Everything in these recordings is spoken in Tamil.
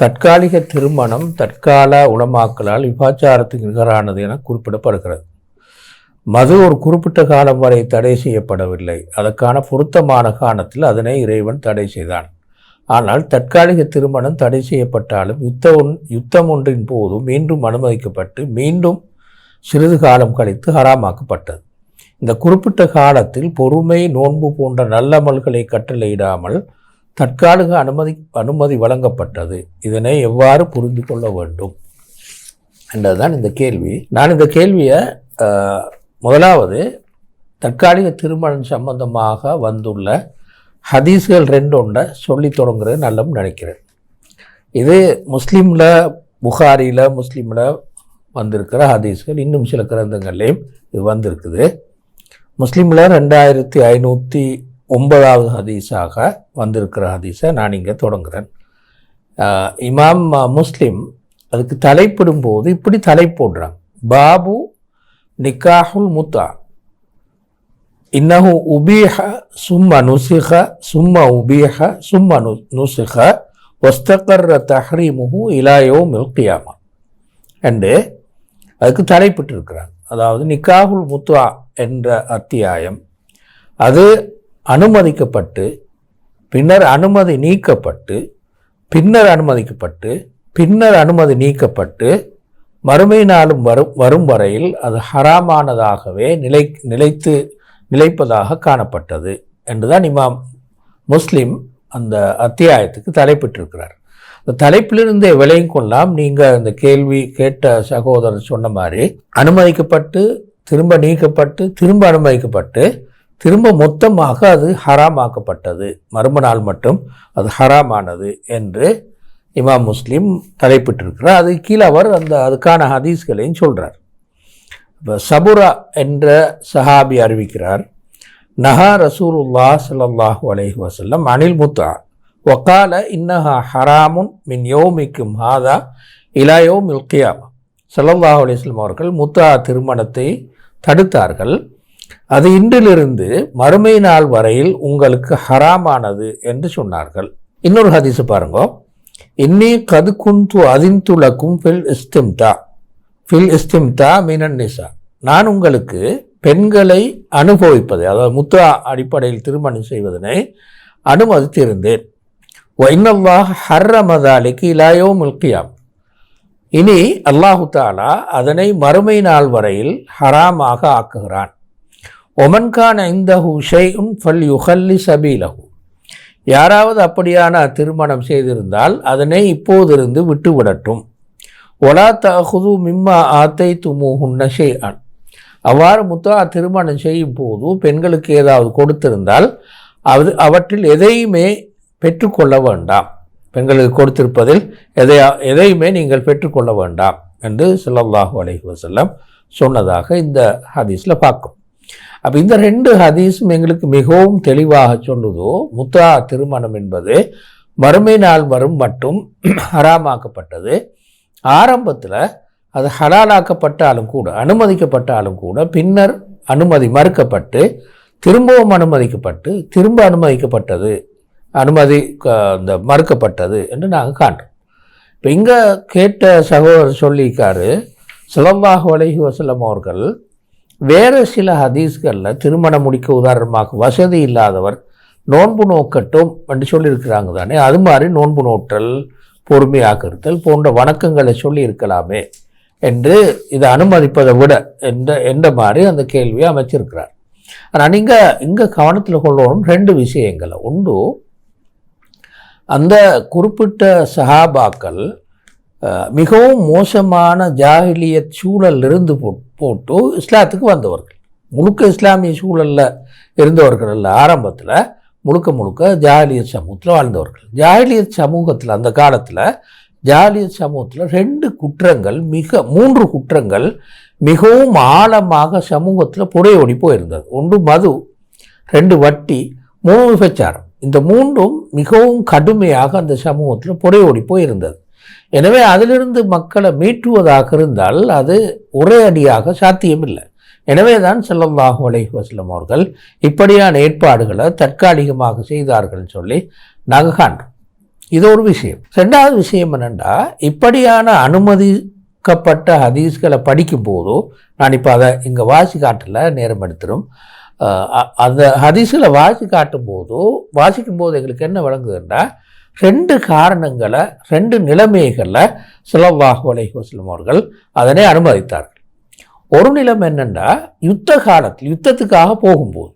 தற்காலிக திருமணம் தற்கால உளமாக்கலால் விபாச்சாரத்துக்கு நிகரானது என குறிப்பிடப்படுகிறது. மது ஒரு குறிப்பிட்ட காலம் வரை தடை செய்யப்படவில்லை. அதற்கான பொருத்தமான காலத்தில் அதனை இறைவன் தடை செய்தான். ஆனால் தற்காலிக திருமணம் தடை செய்யப்பட்டாலும் யுத்த ஒன் யுத்தம் ஒன்றின் போது மீண்டும் அனுமதிக்கப்பட்டு மீண்டும் சிறிது காலம் கழித்து ஹராமாக்கப்பட்டது. இந்த குறிப்பிட்ட காலத்தில் பொறுமை நோன்பு போன்ற நல்லமல்களை கட்டளையிடாமல் தற்காலிக அனுமதி அனுமதி வழங்கப்பட்டது. இதனை எவ்வாறு புரிந்து கொள்ள வேண்டும்? என்றதுதான் இந்த கேள்வி. நான் இந்த கேள்வியை முதலாவது தற்காலிக திருமணம் சம்பந்தமாக வந்துள்ள ஹதீஸ்கள் ரெண்டு ஒன்றை சொல்லி தொடங்குறது நல்லம் நினைக்கிறேன். இது முஸ்லீமில் புகாரியில் முஸ்லீமில் வந்திருக்கிற ஹதீஸ்கள் இன்னும் சில கிரந்தங்கள்லேயும் இது வந்திருக்குது. முஸ்லீமில் ரெண்டாயிரத்தி ஐநூற்றி ஒன்பதாவது ஹதீஸாக வந்திருக்கிற ஹதீஸை நான் இங்கே தொடங்குகிறேன் இமாம் முஸ்லீம் அதுக்கு தலைப்பிடும் போது இப்படி தலைப்போடுறாங்க பாபு நிக்காஹுல் முத்தா. இன்னஹு உபீஹ சும்ம நுசிஹ சும்ம உபீஹ சும்ம நு நுசிஹ வஸ்தகர்ர தஹ்ரீமுஹு இலாயோ மில்கியாமா என்று அதுக்கு தலைப்பிட்டிருக்கிறாங்க அதாவது நிக்காஹுல் முத்வா என்ற அத்தியாயம். அது அனுமதிக்கப்பட்டு பின்னர் அனுமதி நீக்கப்பட்டு பின்னர் அனுமதிக்கப்பட்டு பின்னர் அனுமதி நீக்கப்பட்டு மறுமை நாளும் வரும் வரும் வரையில் அது ஹராமானதாகவே நிலை நிலைத்து நிலைப்பதாக காணப்பட்டது என்றுதான் இமாம் முஸ்லிம் அந்த அத்தியாயத்துக்கு தலைப்பிட்டிருக்கிறார். இந்த தலைப்பிலிருந்தே விலையும் கொள்ளலாம் நீங்கள் இந்த கேள்வி கேட்ட சகோதரர் சொன்ன மாதிரி அனுமதிக்கப்பட்டு திரும்ப நீக்கப்பட்டு திரும்ப அனுமதிக்கப்பட்டு திரும்ப மொத்தமாக அது ஹராமாக்கப்பட்டது. மறும நாள் மட்டும் அது ஹராமானது என்று இமாம் முஸ்லீம் தலைப்பிட்டிருக்கிறார். அது கீழே அவர் அந்த அதுக்கான ஹதீஸ்களையும் சொல்கிறார் இப்போ சபுரா என்ற சஹாபி அறிவிக்கிறார் நஹா ரசூலுல்லா சல்லாஹூ அலைஹி வசல்லம் அனில் முத்தா ஒக்கால இன்னஹா ஹராமுன் மின் யோமிக்கும் ஹாதா இலாயோ யோமில் சல்லாஹூ அலிஸ்லாம் அவர்கள் முத்தா திருமணத்தை தடுத்தார்கள். அது இன்றிலிருந்து மறுமை நாள் வரையில் உங்களுக்கு ஹராமானது என்று சொன்னார்கள். இன்னொரு ஹதீஸ் பாருங்க. இன்னி கது குந்து அதிந்துலக்கும் ஃபில் இஸ்திம்தா. ஃபில் இஸ்திம்தா மீனன் நிசா. நான் உங்களுக்கு பெண்களை அனுபவிப்பதை அதாவது முத்தா அடிப்படையில் திருமணம் செய்வதனை அனுமதித்திருந்தேன். வைனல்லாஹ் ஹர்ரமதாலிக்கு இலாயோ முல்கியாம் இனி அல்லாஹு தாலா அதனை மறுமை நாள் வரையில் ஹராமாக ஆக்குகிறான். ஒமன்கான் ஐந்தஹு உன் ஃபல் யுஹல்லி சபீலஹு யாராவது அப்படியான திருமணம் செய்திருந்தால் அதனை இப்போதிருந்து விட்டுவிடட்டும். ஒலா தகுது மிம்மா ஆத்தை துமுஹுன்ன ஷேஅன் அவ்வாறு முத்தா திருமணம் செய்யும் போது பெண்களுக்கு ஏதாவது கொடுத்திருந்தால் அது அவற்றில் எதையுமே பெற்றுக்கொள்ள வேண்டாம். பெண்களுக்கு கொடுத்திருப்பதில் எதை எதையுமே நீங்கள் பெற்றுக்கொள்ள வேண்டாம் என்று ஸல்லல்லாஹு அலைஹி வசல்லம் சொன்னதாக இந்த ஹதீஸில் பார்க்கும். அப்போ இந்த ரெண்டு ஹதீஸும் எங்களுக்கு மிகவும் தெளிவாக சொல்லுதோ முத்தா திருமணம் என்பது மறுமை நாள் வரும் மட்டும் ஹராமாக்கப்பட்டது. ஆரம்பத்தில் அது ஹலாலாக்கப்பட்டாலும் கூட அனுமதிக்கப்பட்டாலும் கூட பின்னர் அனுமதி மறுக்கப்பட்டு திரும்பவும் அனுமதிக்கப்பட்டு திரும்ப அனுமதிக்கப்பட்டது அனுமதி க- இந்த மறுக்கப்பட்டது என்று நாங்கள் காண்றோம். இப்போ இங்கே கேட்ட சகோதரர் சொல்லியிருக்காரு சிலம்பாக வலைகி வசலம் அவர்கள் வேறு சில ஹதீஸ்களில் திருமணம் முடிக்க உதாரணமாக வசதி இல்லாதவர் நோன்பு நோக்கட்டும் என்று சொல்லியிருக்கிறாங்க தானே. அது மாதிரி நோன்பு நோற்றல் பொறுமையாக இருத்தல் போன்ற வணக்கங்களை சொல்லி இருக்கலாமே என்று இதை அனுமதிப்பதை விட எந்த என்ற மாதிரி அந்த கேள்வியை அமைச்சிருக்கிறார். ஆனால் நீங்கள் இங்கே கவனத்தில் கொள்ளணும் ரெண்டு விஷயங்களை. ஒன்று அந்த குறிப்பிட்ட சஹாபாக்கள் மிகவும் மோசமான ஜாகிலிய சூழலிருந்து போ போட்டு இஸ்லாத்துக்கு வந்தவர்கள். முழுக்க இஸ்லாமிய சூழலில் இருந்தவர்கள் அல்ல. ஆரம்பத்தில் முழுக்க முழுக்க ஜாகிலியத் சமூகத்தில் வாழ்ந்தவர்கள். ஜாகிலியத் சமூகத்தில் அந்த காலத்தில் ஜாலியத் சமூகத்தில் ரெண்டு குற்றங்கள் மிக மூன்று குற்றங்கள் மிகவும் ஆழமாக சமூகத்தில் புடையோடி போயிருந்தது. ஒன்று மது ரெண்டு வட்டி மூணு விபச்சாரம். இந்த மூன்றும் மிகவும் கடுமையாக அந்த சமூகத்தில் புடையோடி போயிருந்தது. எனவே அதிலிருந்து மக்களை மீட்டுவதாக இருந்தால் அது ஒரே அடியாக சாத்தியமில்லை. எனவே தான் ஸல்லல்லாஹு அலைஹி அவர்கள் இப்படியான ஏற்பாடுகளை தற்காலிகமாக செய்தார்கள் சொல்லி நாங்கள் காண்றோம். இது ஒரு விஷயம். ரெண்டாவது விஷயம் என்னென்னா இப்படியான அனுமதிக்கப்பட்ட ஹதீஸ்களை படிக்கும்போதோ நான் இப்போ அதை இங்கே வாசி காட்டில் நேரம் எடுத்துரும். அ- அந்த ஹதீஸில் வாசி காட்டும் போதோ வாசிக்கும் போது எங்களுக்கு என்ன விளங்குதுன்னா ரெண்டு காரணங்களை ரெண்டு நிலைமைகளில் ஸல்லல்லாஹு அலைஹி வஸல்லம் அவர்கள் அதனை அனுமதித்தார்கள். ஒரு நிலைமை என்னென்னா யுத்த காலத்தில் யுத்தத்துக்காக போகும்போது.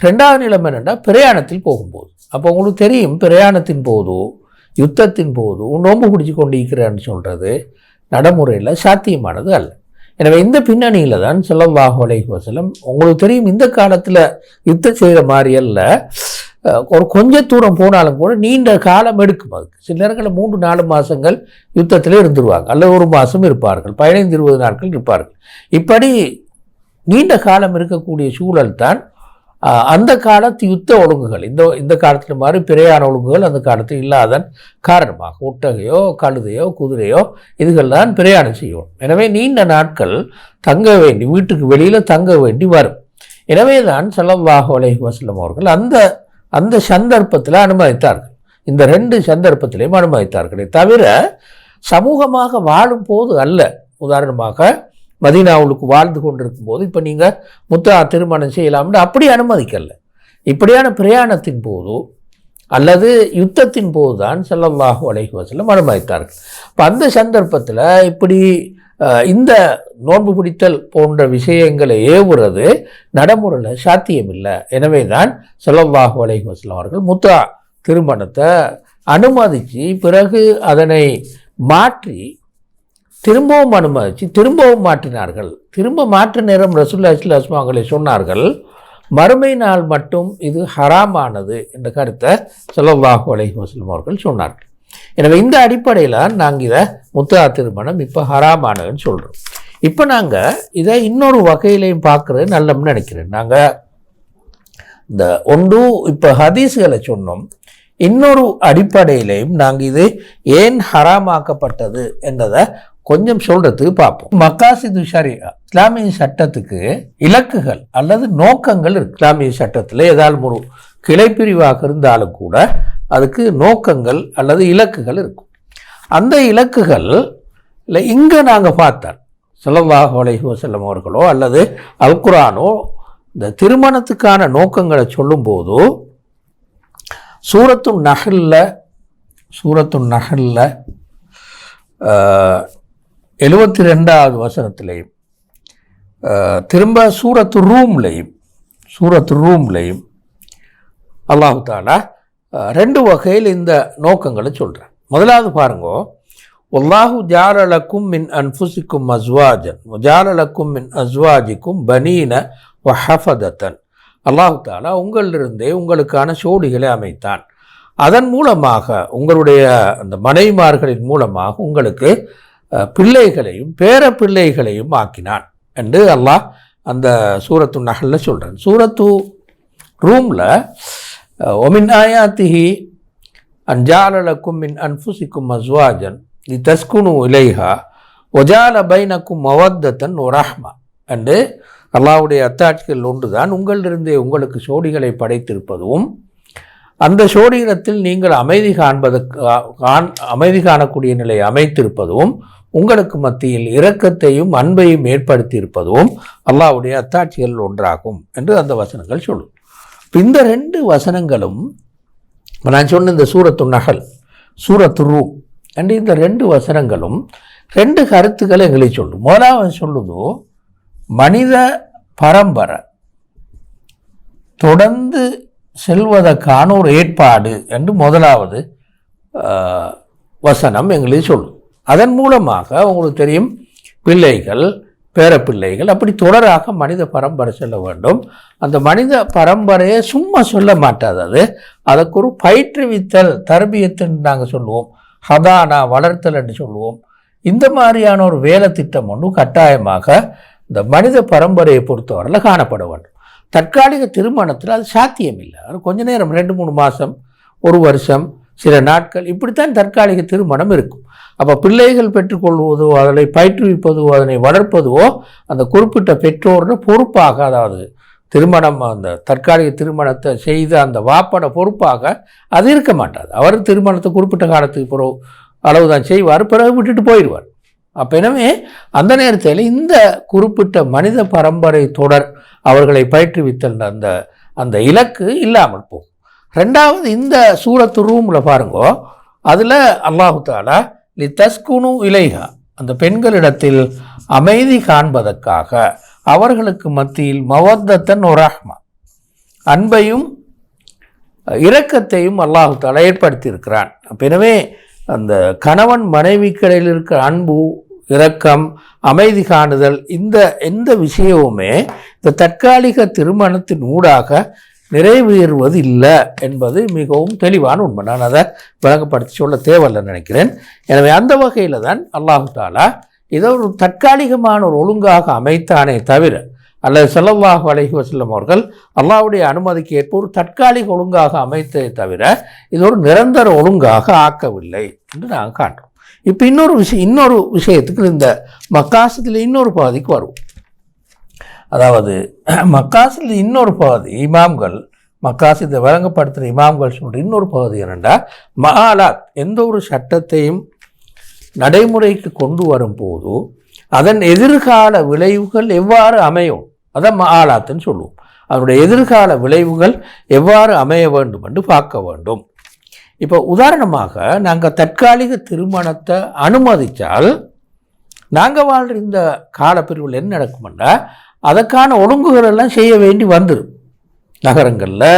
ரெண்டாவது நிலைமை என்னென்னா பிரயாணத்தில் போகும்போது. அப்போ உங்களுக்கு தெரியும் பிரயாணத்தின் போதோ யுத்தத்தின் போது நோம்பு பிடிச்சி கொண்டு இருக்கிறான்னு சொல்கிறது நடைமுறையில் சாத்தியமானது அல்ல. எனவே இந்த பின்னணியில் தான் ஸல்லல்லாஹு அலைஹி வஸல்லம் உங்களுக்கு தெரியும் இந்த காலத்தில் யுத்தம் செய்கிற மாதிரி அல்ல. ஒரு கொஞ்ச தூரம் போனாலும் கூட நீண்ட காலம் எடுக்கும் அதுக்கு. சில நேரங்களில் மூன்று நாலு மாதங்கள் யுத்தத்தில் இருந்துருவாங்க. அல்லது ஒரு மாதம் இருப்பார்கள். பதினைந்து இருபது நாட்கள் இருப்பார்கள். இப்படி நீண்ட காலம் இருக்கக்கூடிய சூழல் தான் அந்த காலத்து யுத்த ஒழுங்குகள். இந்த இந்த காலத்தில் மாதிரி பிரயாண ஒழுங்குகள் அந்த காலத்தில் இல்லாதன் காரணமாக. ஒட்டகையோ கழுதையோ குதிரையோ இதுகள் தான் பிரயாணம் செய்யும். எனவே நீண்ட நாட்கள் தங்க வேண்டி வீட்டுக்கு வெளியில் தங்க வேண்டி வரும். எனவே தான் செலவாக வலை வஸல்லம் அவர்கள் அந்த அந்த சந்தர்ப்பத்தில் அனுமதித்தார்கள். இந்த ரெண்டு சந்தர்ப்பத்திலையும் அனுமதித்தார்களே தவிர சமூகமாக வாழும் போது அல்ல. உதாரணமாக மதீனாவுக்கு வாழ்ந்து கொண்டிருக்கும் போது இப்போ நீங்கள் முத்தா திருமணம் செய்யலாம்னு அப்படி அனுமதிக்கல. இப்படியான பிரயாணத்தின் போதோ அல்லது யுத்தத்தின் போது தான் செல்லல்லாஹு அலைஹி வஸல்லம் அனுமதித்தார்கள். இப்போ அந்த சந்தர்ப்பத்தில் இப்படி இந்த நோன்பு பிடித்தல் போன்ற விஷயங்களை ஏவுறது நடைமுறையில் சாத்தியமில்லை. எனவே தான் ஸல்லல்லாஹு அலைஹி வஸல்லம் அவர்கள் முத்தா திருமணத்தை அனுமதித்து பிறகு அதனை மாற்றி திரும்பவும் அனுமதித்து திரும்பவும் மாற்றினார்கள். திரும்ப மாற்று நேரம் ரசூல்லா அஸ்மாங்களை சொன்னார்கள் மறுமை நாள் மட்டும் இது ஹராமானது என்ற கருத்தை ஸல்லல்லாஹு அலைஹி வஸல்லம் அவர்கள் சொன்னார்கள். எனவே இந்த அடிப்படையில் நாங்கள் இதை முத்தா திருமணம் இப்போ ஹராமானதுன்னு சொல்கிறோம் இப்போ நாங்கள் இதை இன்னொரு வகையிலையும் பார்க்குறது நல்லம்னு நினைக்கிறேன். நாங்கள் இந்த ஒன்று இப்போ ஹதீஸ்களை சொன்னோம். இன்னொரு அடிப்படையிலையும் நாங்கள் இது ஏன் ஹராமாக்கப்பட்டது என்றதை கொஞ்சம் சொல்கிறதுக்கு பார்ப்போம். மக்காசி துஷாரியா இஸ்லாமிய சட்டத்துக்கு இலக்குகள் அல்லது நோக்கங்கள் இருக்கு. இஸ்லாமிய சட்டத்தில் ஏதாவது ஒரு கிளைப்பிரிவாக இருந்தாலும் கூட அதுக்கு நோக்கங்கள் அல்லது இலக்குகள் இருக்கும். அந்த இலக்குகள் இல்லை இங்கே நாங்கள் பார்த்தால் ஸல்லல்லாஹு அலைஹி வஸல்லம் அவர்களோ அல்லது அல்குரானோ இந்த திருமணத்துக்கான நோக்கங்களை சொல்லும்போது சூரத்து நகல்ல சூரத்து நகல்ல எழுபத்தி ரெண்டாவது வசனத்திலையும் திரும்ப சூரத்து ரூம்லையும் சூரத்து ரூம்லையும் அல்லாஹு தாலா ரெண்டு வகையில் இந்த நோக்கங்களை சொல்கிறேன் முதலாவது பாருங்க ஒல்லாஹு ஜாரலக்கும் மின் அன்ஃபுசிக்கும் அஸ்வாஜன் ஜாரலக்கும் மின் அஸ்வாஜிக்கும் பனீன வஹஃபதத்தன் அல்லாஹு தாலா உங்களிலிருந்தே உங்களுக்கான சோடிகளை அமைத்தான். அதன் மூலமாக உங்களுடைய அந்த மனைவிமார்களின் மூலமாக உங்களுக்கு பிள்ளைகளையும் பேர பிள்ளைகளையும் ஆக்கினான் என்று அல்லாஹ் அந்த சூரத்து நகலில் சொல்கிறேன் சூரத்து ரூமில் ஒமின் ஆயாத்திஹி அஞ்சாலலக்கும் மின் அன்ஃபுசிக்கும் அஸ்வாஜன் லிதஸ்குனு இலைஹா ஒஜால பைனக்கும் மவத்தத்தன் ஒரஹ்மா என்று அல்லாஹ்வுடைய அத்தாட்சிகள் ஒன்றுதான். உங்களிலிருந்தே உங்களுக்கு சோடிகளை படைத்திருப்பதும் அந்த சோடிகளத்தில் நீங்கள் அமைதி காண்பதற்கு காண் அமைதி காணக்கூடிய நிலை அமைத்திருப்பதும் உங்களுக்கு மத்தியில் இரக்கத்தையும் அன்பையும் ஏற்படுத்தியிருப்பதும் அல்லாவுடைய அத்தாட்சிகள் ஒன்றாகும் என்று அந்த வசனங்கள் சொல்லும். இந்த ரெண்டு வசனங்களும் நான் சொன்ன இந்த சூரத்து நகல் சூரத்து ரூம் அண்டு இந்த ரெண்டு வசனங்களும் ரெண்டு கருத்துக்களை எங்களை சொல்லும். முதலாவது சொல்லுது மனித பரம்பரை தொடர்ந்து செல்வதற்கான ஒரு ஏற்பாடு என்று முதலாவது வசனம் எங்களுக்கு சொல்லும். அதன் மூலமாக உங்களுக்கு தெரியும் பிள்ளைகள் பேரப்பிள்ளைகள் அப்படி தொடராக மனித பரம்பரை செல்ல வேண்டும். அந்த மனித பரம்பரையை சும்மா சொல்ல மாட்டாது அது. அதற்கு ஒரு பயிற்றுவித்தல் தர்பியத்துன்னு நாங்கள் சொல்லுவோம். ஹதானா வளர்த்தல் என்று சொல்லுவோம். இந்த மாதிரியான ஒரு வேலை திட்டம் ஒன்று கட்டாயமாக இந்த மனித பரம்பரையை பொறுத்தவரையில் காணப்பட வேண்டும் தற்காலிக திருமணத்தில் அது சாத்தியமில்லை. அது கொஞ்ச நேரம் ரெண்டு மூணு மாதம் ஒரு வருஷம் சில நாட்கள் இப்படித்தான் தற்காலிக திருமணம் இருக்கும். அப்போ பிள்ளைகள் பெற்றுக்கொள்வதோ அதனை பயிற்றுவிப்பதோ அதனை வளர்ப்பதோ அந்த குறிப்பிட்ட பெற்றோரோட பொறுப்பாக அதாவது திருமணம் அந்த தற்காலிக திருமணத்தை செய்த அந்த வாப்பட பொறுப்பாக அது இருக்க மாட்டாது. அவர் திருமணத்தை குறிப்பிட்ட காலத்துக்கு பிறகு அளவுதான் செய்வார் பிறகு விட்டுட்டு போயிடுவார். அப்போ எனவே அந்த நேரத்தில் இந்த குறிப்பிட்ட மனித பரம்பரை தொடர் அவர்களை பயிற்றுவித்த அந்த அந்த இலக்கு இல்லாமல் போகும். ரெண்டாவது இந்த சூரத்து ரூமில் பாருங்கோ அதில் அல்லாஹு தாலா லி தஸ்குனு இலைகா அந்த பெண்களிடத்தில் அமைதி காண்பதற்காக அவர்களுக்கு மத்தியில் மவத்தத்தன் ஒராஹ்மா அன்பையும் இரக்கத்தையும் அல்லாஹு தாலா ஏற்படுத்தியிருக்கிறான். எனவே அந்த கணவன் மனைவிக்கிடையில் இருக்கிற அன்பு இரக்கம் அமைதி காணுதல் இந்த எந்த விஷயமுமே இந்த தற்காலிக திருமணத்தின் ஊடாக நிறைவேறுவது இல்லை என்பது மிகவும் தெளிவான உண்மை. நான் அதை விளங்கப்படுத்தி சொல்ல தேவையில்லைன்னு நினைக்கிறேன். எனவே அந்த வகையில் தான் அல்லாஹு தாலா இதை ஒரு தற்காலிகமான ஒரு ஒழுங்காக அமைத்தானே தவிர அல்லது ஸல்லல்லாஹு அலைஹி வசல்லம் அவர்கள் அல்லாவுடைய அனுமதிக்கு ஏற்ப ஒரு தற்காலிக ஒழுங்காக அமைத்ததை தவிர இது ஒரு நிரந்தர ஒழுங்காக ஆக்கவில்லை என்று நாங்கள் காண்றோம். இப்போ இன்னொரு விஷயம் இன்னொரு விஷயத்துக்கு இந்த மக்காசத்தில் இன்னொரு பகுதிக்கு வருவோம். அதாவது மக்காசில் இன்னொரு பகுதி இமாம்கள் மக்காசித்தை வழங்கப்படுத்துகிற இமாம்கள் சொல்கிற இன்னொரு பகுதி என்னென்னா மகாலாத் எந்த ஒரு சட்டத்தையும் நடைமுறைக்கு கொண்டு வரும்போது அதன் எதிர்கால விளைவுகள் எவ்வாறு அமையும்? அதான் ஆலாத்துன்னு சொல்லுவோம். அதனுடைய எதிர்கால விளைவுகள் எவ்வாறு அமைய வேண்டும் என்று பார்க்க வேண்டும். இப்போ உதாரணமாக நாங்கள் தற்காலிக திருமணத்தை அனுமதித்தால் நாங்கள் வாழ்கிற இந்த காலப்பிரிவில் என்ன நடக்கும்னா அதற்கான ஒழுங்குகள் எல்லாம் செய்ய வேண்டி வந்துடும் நகரங்களில்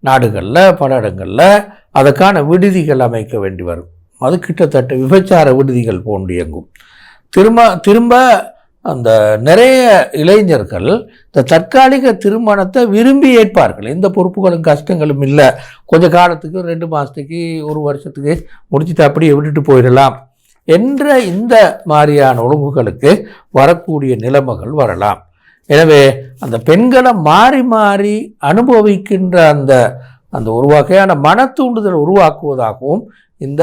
நாடுகளில் பல இடங்களில் அதற்கான விடுதிகள் அமைக்க வேண்டி வரும். அது கிட்டத்தட்ட விபச்சார விடுதிகள் போன்று இயங்கும் திரும்ப திரும்ப அந்த நிறைய இளைஞர்கள் இந்த தற்காலிக திருமணத்தை விரும்பி ஏற்பார்கள். எந்த பொறுப்புகளும் கஷ்டங்களும் இல்லை. கொஞ்ச காலத்துக்கு ரெண்டு மாதத்துக்கு ஒரு வருஷத்துக்கு முடிச்சுட்டு அப்படியே விட்டுட்டு போயிடலாம் என்ற இந்த மாதிரியான ஒழுங்குகளுக்கு வரக்கூடிய நிலைமைகள் வரலாம். எனவே அந்த பெண்களை மாறி மாறி அனுபவிக்கின்ற அந்த அந்த ஒரு வகையான மன தூண்டுதல் உருவாக்குவதாகவும் இந்த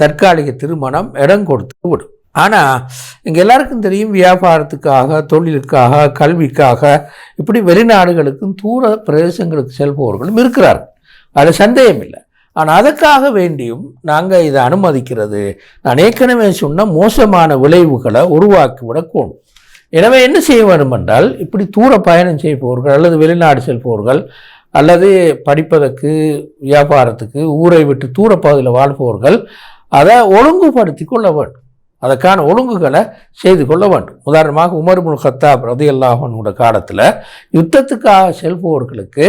தற்காலிக திருமணம் இடம் கொடுத்து விடும் ஆனால் இங்கே எல்லாருக்கும் தெரியும் வியாபாரத்துக்காக தொழிலுக்காக கல்விக்காக இப்படி வெளிநாடுகளுக்கும் தூர பிரதேசங்களுக்கு செல்பவர்களும் இருக்கிறார்கள். அது சந்தேகம் இல்லை. ஆனால் அதற்காக வேண்டியும் நாங்கள் இதை அனுமதிக்கிறது. நான் ஏற்கனவே சொன்ன மோசமான விளைவுகளை உருவாக்கிவிடக்கூடும் எனவே என்ன செய்ய வேண்டும் என்றால் இப்படி தூர பயணம் செய்பவர்கள் அல்லது வெளிநாடு செல்பவர்கள் அல்லது படிப்பதற்கு வியாபாரத்துக்கு ஊரை விட்டு தூர பகுதியில் வாழ்பவர்கள் அதை ஒழுங்குபடுத்தி கொள்ள வேண்டும். அதற்கான ஒழுங்குகளை செய்து கொள்ள வேண்டும். உதாரணமாக உமர் முல் ஹத்தாப் ரதி அல்லாஹனோட காலத்தில் யுத்தத்துக்காக செல்பவர்களுக்கு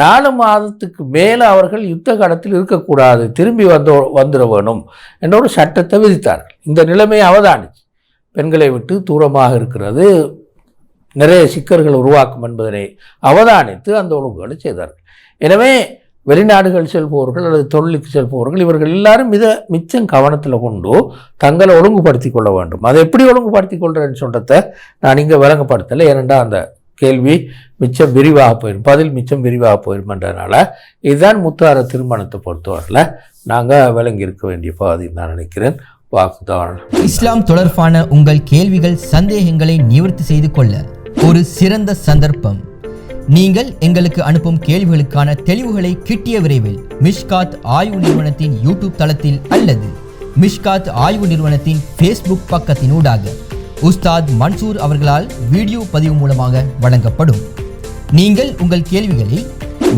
நாலு மாதத்துக்கு மேலே அவர்கள் யுத்த காலத்தில் இருக்கக்கூடாது. திரும்பி வந்தோ வந்துட வேணும் என்ற ஒரு சட்டத்தை விதித்தார்கள். இந்த நிலைமையை அவதானிச்சு. பெண்களை விட்டு தூரமாக இருக்கிறது நிறைய சிக்கல்கள் உருவாக்கும் என்பதனை அவதானித்து அந்த ஒழுங்குகளை செய்தார்கள். எனவே வெளிநாடுகள் செல்பவர்கள் அல்லது தொழிலுக்கு செல்பவர்கள் இவர்கள் எல்லாரும் இதை மிச்சம் கவனத்தில் கொண்டு தங்களை ஒழுங்குபடுத்தி கொள்ள வேண்டும். அதை எப்படி ஒழுங்குபடுத்தி கொள்கிறேன்னு சொல்கிறத நான் இங்கே விளங்கப்படுத்தலை. ஏனெண்டா அந்த கேள்வி மிச்சம் விரிவாக போயிடும் பதில் மிச்சம் விரிவாக போயிருமன்றதுனால இதுதான் முத்தார திருமணத்தை பொறுத்தவரையில் நாங்கள் விளங்கி இருக்க வேண்டிய பாதி நான் நினைக்கிறேன். வாக்குதான். இஸ்லாம் தொடர்பான உங்கள் கேள்விகள் சந்தேகங்களை நிவர்த்தி செய்து கொள்ள ஒரு சிறந்த சந்தர்ப்பம். நீங்கள் எங்களுக்கு அனுப்பும் கேள்விகளுக்கான தெளிவுகளை கிட்டிய விரைவில் மிஷ்காத் ஆய்வு நிறுவனத்தின் யூடியூப் தளத்தில் அல்லது மிஷ்காத் ஆய்வு நிறுவனத்தின் ஃபேஸ்புக் பக்கத்தினூடாக உஸ்தாத் மன்சூர் அவர்களால் வீடியோ பதிவு மூலமாக வழங்கப்படும். நீங்கள் உங்கள் கேள்விகளை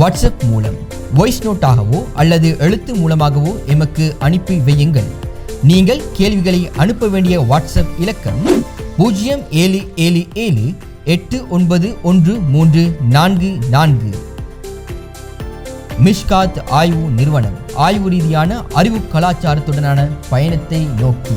வாட்ஸ்அப் மூலம் வாய்ஸ் நோட்டாகவோ அல்லது எழுத்து மூலமாகவோ எமக்கு அனுப்பி வையுங்கள். நீங்கள் கேள்விகளை அனுப்ப வேண்டிய வாட்ஸ்அப் இலக்கம் பூஜ்ஜியம் ஏழு ஏழு ஏழு எட்டு ஒன்பது ஒன்று மூன்று நான்கு நான்கு. மிஷ்காத் ஆய்வு நிறுவனம். ஆய்வு ரீதியான அறிவு கலாச்சாரத்துடனான பயணத்தை நோக்கி.